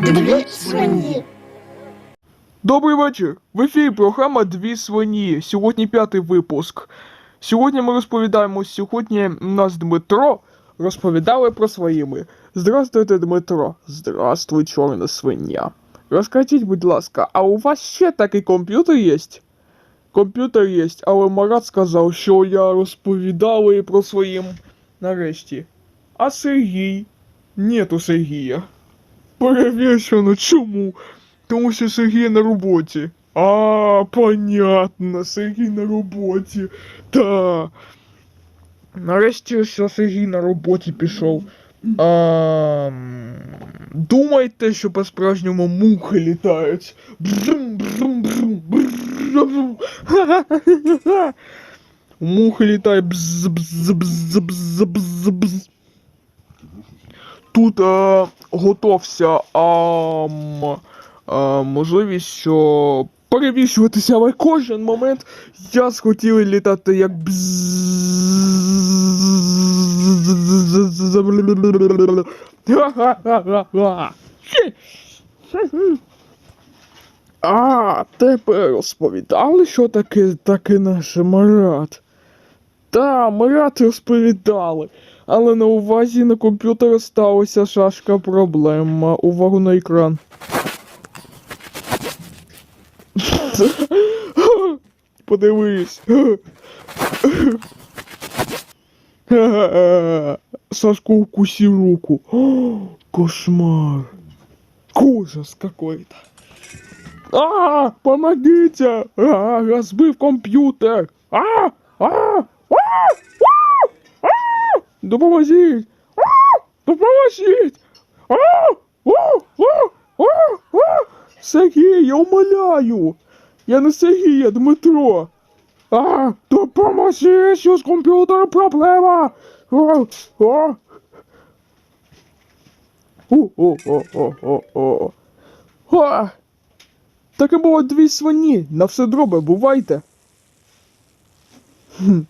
Дві свині. Добрий вечір! В ефірі програма Дві свині. Сьогодні п'ятий випуск. Сьогодні ми розповідаємо. Сьогодні нас Дмитро розповідали про своїми. Здравствуйте, Дмитро. Здравствуй, чорна свиня. Розкажіть, будь ласка, а у вас ще такий комп'ютер є? Комп'ютер є, але Марат сказав, що я розповідали про своїм нарешті. А Сергій? Нету Сергія. Перевішено, чому? Тому що Сергій на роботі. А, понятно, Сергій на роботі. Та. Нарешті що Сергій на роботі пішов. А, думайте, що по-справжньому мухи літають. Брум, брум, брум, брум. Мухи літають. Бз, бз, бз, бз, бз, бз. Тут е, готовся а, е, можливість, що перевіщуватися, але кожен момент я схотів літати як а тепер розповідали, що таке таке наш Марат. Та, Марат розповідали. Але на увазі на комп'ютері сталася шашка проблема. Увагу на екран. Подивись. Сашку укусил руку. Кошмар. Ужас какой-то. А, помогите! А, разбив а, а, а, а, допоможіть! Допоможіть! Сергій, я умоляю! Я не Сергій, я Дмитро! А, допоможи, що з комп'ютером проблема! А, а. О-о-о-о-о-о. Таке було дві свині, на все дробе, бувайте. Хм.